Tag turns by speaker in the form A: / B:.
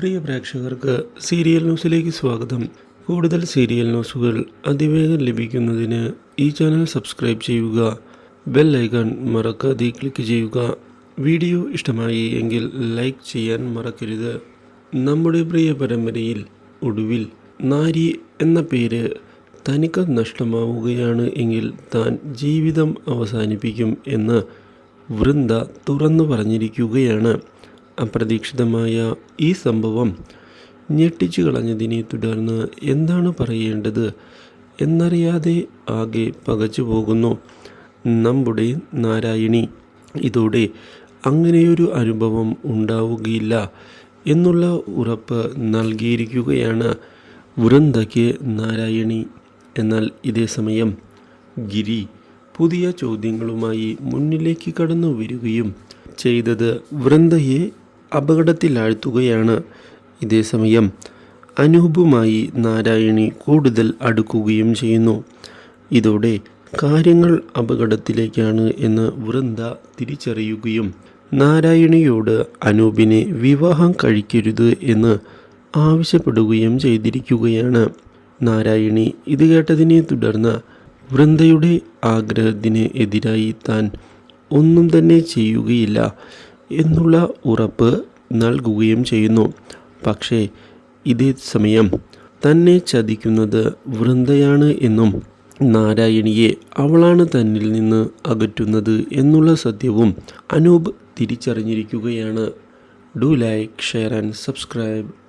A: പ്രിയ പ്രേക്ഷകർക്ക് സീരിയൽ ന്യൂസിലേക്ക് സ്വാഗതം. കൂടുതൽ സീരിയൽ ന്യൂസുകൾ അതിവേഗം ലഭിക്കുന്നതിന് ഈ ചാനൽ സബ്സ്ക്രൈബ് ചെയ്യുക. ബെൽ ഐക്കൺ മറക്കാതെ ക്ലിക്ക് ചെയ്യുക. വീഡിയോ ഇഷ്ടമായി എങ്കിൽ ലൈക്ക് ചെയ്യാൻ മറക്കരുത്. നമ്മുടെ പ്രിയ പരമ്പരയിൽ ഒടുവിൽ നാരി എന്ന പേര് തനിക്ക് നഷ്ടമാവുകയാണ് എങ്കിൽ താൻ ജീവിതം അവസാനിപ്പിക്കും എന്ന് വൃന്ദ തുറന്നു പറഞ്ഞിരിക്കുകയാണ്. അപ്രതീക്ഷിതമായ ഈ സംഭവം ഞെട്ടിച്ചു കളഞ്ഞതിനെ തുടർന്ന് എന്താണ് പറയേണ്ടത് എന്നറിയാതെ ആകെ പകച്ചു പോകുന്നു. നമ്മുടെ നാരായണി ഇതോടെ അങ്ങനെയൊരു അനുഭവം ഉണ്ടാവുകയില്ല എന്നുള്ള ഉറപ്പ് നൽകിയിരിക്കുകയാണ് വൃന്ദയ്ക്ക് നാരായണി. എന്നാൽ ഇതേ സമയം ഗിരി പുതിയ ചോദ്യങ്ങളുമായി മുന്നിലേക്ക് കടന്നു വരികയും ചെയ്തത് വൃന്ദയെ അപകടത്തിലാഴ്ത്തുകയാണ്. ഇതേസമയം അനൂപുമായി നാരായണി കൂടുതൽ അടുക്കുകയും ചെയ്യുന്നു. ഇതോടെ കാര്യങ്ങൾ അപകടത്തിലേക്കാണ് എന്ന് വൃന്ദ തിരിച്ചറിയുകയും നാരായണിയോട് അനൂപിനെ വിവാഹം കഴിക്കരുത് എന്ന് ആവശ്യപ്പെടുകയും ചെയ്തിരിക്കുകയാണ്. നാരായണി ഇത് കേട്ടതിനെ തുടർന്ന് വൃന്ദയുടെ ആഗ്രഹത്തിന് എതിരായി താൻ ഒന്നും തന്നെ ചെയ്യുകയില്ല. എന്നുള്ള ഉറപ്പ് നൽകുകയും ചെയ്യുന്നു. പക്ഷേ ഇതേ സമയം തന്നെ ചതിക്കുന്നത് വൃന്ദയാണ് എന്നും നാരായണിയെ അവളാണ് തന്നിൽ നിന്ന് അകറ്റുന്നത് എന്നുള്ള സത്യവും Anoop തിരിച്ചറിഞ്ഞിരിക്കുകയാണ്. Do like share and subscribe.